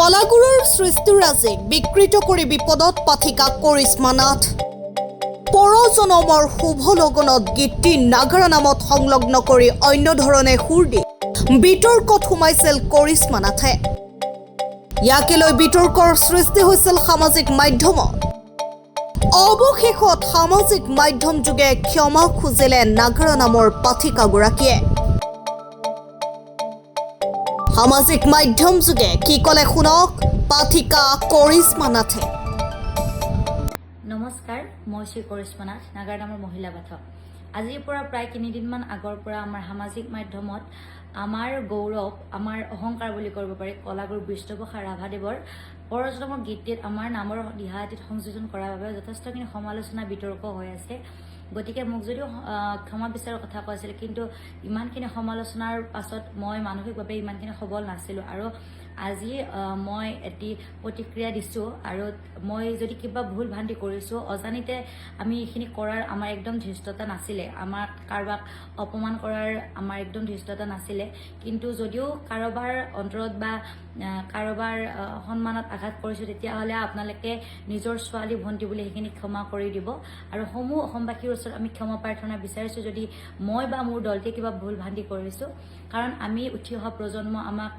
কলাগুৰুৰ সৃষ্টিৰাজীক বিকৃত কৰি বিপদত পাঠিকা কৰিশ্মা নাথ পৰজনমৰ শুভ লগনত গীতটি নাগাৰা নামত সংলগ্ন কৰি অন্য ধৰণে সুৰ দি বিতৰ্কত সোমাইছিল কৰিশ্মা নাথে ইয়াকে লৈ বিতৰ্কৰ সৃষ্টি হৈছিল সামাজিক মাধ্যমত অৱশেষত সামাজিক মাধ্যম যোগে ক্ষমা খুজিলে নাগাৰা নামৰ পাঠিকাগৰাকীয়ে সামাজিক মাধ্যম যোগে কি ক'লে শুনক? পাঠিকা কৰিশ্মা নাথে নমস্কাৰ মই শ্ৰী কৰিশ্মা নাথ নাগাৰ নামৰ মহিলা পাঠক। আজিৰ পৰা প্ৰায় তিনিদিনমান আগৰ পৰা আমাৰ সামাজিক মাধ্যমত আমাৰ গৌৰৱ আমাৰ অহংকাৰ বুলি কৰিব পাৰি কলাগুৰু বিষ্ণুপ্ৰসাদ ৰাভাদেৱৰ পৰজনমৰ গীতটিত আমাৰ নামৰ দিহাতীত সংযোজন কৰাৰ বাবে যথেষ্টখিনি সমালোচনা বিতৰ্ক হৈ আছে। গতিকে মোক যদিও ক্ষমা বিচাৰৰ কথা কৈছিল কিন্তু ইমানখিনি সমালোচনাৰ পাছত মই মানসিকভাৱে ইমানখিনি সবল নাছিলোঁ। আৰু আজি মই এটি প্ৰতিক্ৰিয়া দিছোঁ আৰু মই যদি কিবা ভুল ভ্ৰান্তি কৰিছোঁ অজানিতে আমি এইখিনি কৰাৰ আমাৰ একদম ধৃষ্টতা নাছিলে। আমাক কাৰোবাক অপমান কৰাৰ আমাৰ একদম ধৃষ্টতা নাছিলে। কিন্তু যদিও কাৰোবাৰ অন্তৰত বা কাৰোবাৰ সন্মানত আঘাত কৰিছোঁ তেতিয়াহ'লে আপোনালোকে নিজৰ ছোৱালী ভণ্টি বুলি সেইখিনি ক্ষমা কৰি দিব। আৰু সমূহ অসমবাসীৰ ওচৰত আমি ক্ষমা প্ৰাৰ্থনা বিচাৰিছোঁ যদি মই বা মোৰ দলটোৱে কিবা ভুল ভ্ৰান্তি কৰিছোঁ। কাৰণ আমি উঠি অহা প্ৰজন্ম আমাক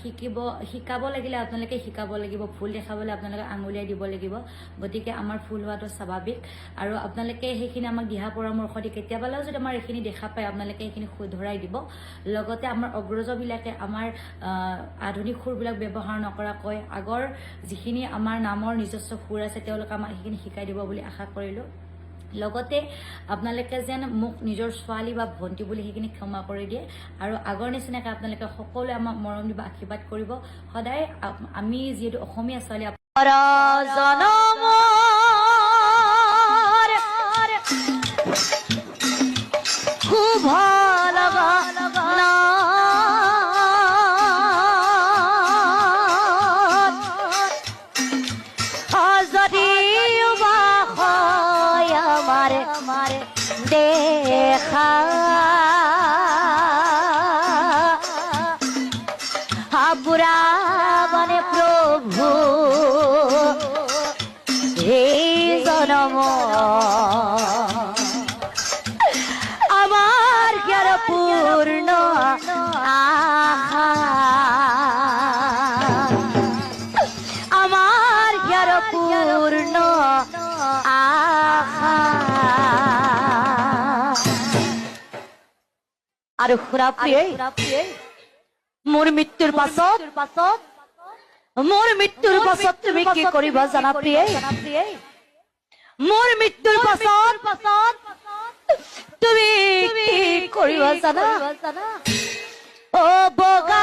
শিকিব শিকাব লাগিলে আপোনালোকে শিকাব লাগিব ভুল দেখাবলৈ আপোনালোকে আঙুলিয়াই দিব লাগিব। গতিকে আমাৰ ভুল হোৱাটো স্বাভাৱিক। আৰু আপোনালোকে সেইখিনি আমাক দিহা পৰামৰ্শ দি কেতিয়াবালেও যদি আমাৰ এইখিনি দেখা পায় আপোনালোকে সেইখিনি শুধৰাই দিব। লগতে আমাৰ অগ্ৰজবিলাকে আমাৰ আধুনিক সুৰবিলাক ব্যৱহাৰ নকৰাকৈ আগৰ যিখিনি আমাৰ নামৰ নিজস্ব সুৰ আছে তেওঁলোকে আমাক সেইখিনি শিকাই দিব বুলি আশা কৰিলোঁ। লগতে আপোনালোকে যেন মোক নিজৰ ছোৱালী বা ভণ্টি বুলি সেইখিনি ক্ষমা কৰি দিয়ে। আৰু আগৰ নিচিনাকৈ আপোনালোকে সকলোৱে আমাক মৰম দিব আশীৰ্বাদ কৰিব। সদায় আমি যিহেতু অসমীয়া ছোৱালী আমার দেখা। আৰু প্ৰিয়ে মোৰ মৃত্যুৰ পাছত। পাছত। মোৰ মৃত্যুৰ পাছত তুমি কি কৰিবা জানা প্ৰিয়ে মোৰ মৃত্যুৰ পাছত। পাছত। তুমি কি কৰিবা জানা? অ বগা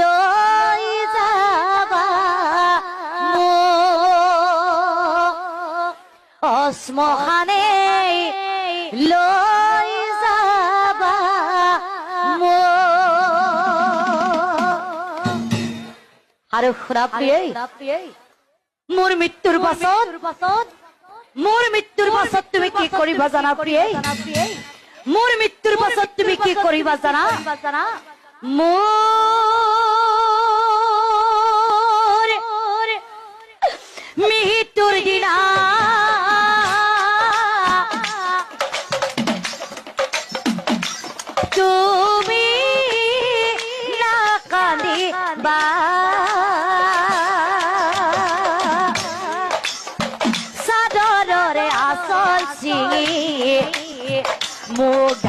লৈ যাবা মোক অশ্মশানে লৈ যাবা আৰু শুনা প্ৰিয়ে মোৰ মৃত্যুৰ পাছত পাছত। মোৰ মৃত্যুৰ পাছত তুমি কি কৰিবা জানা প্ৰিয়ে মোৰ মৃত্যুৰ পাছত তুমি কি কৰিবা জানা? জানা? মোৰ তুমি না কাঁদে বা। সাদরের আসল সিঙে মুখ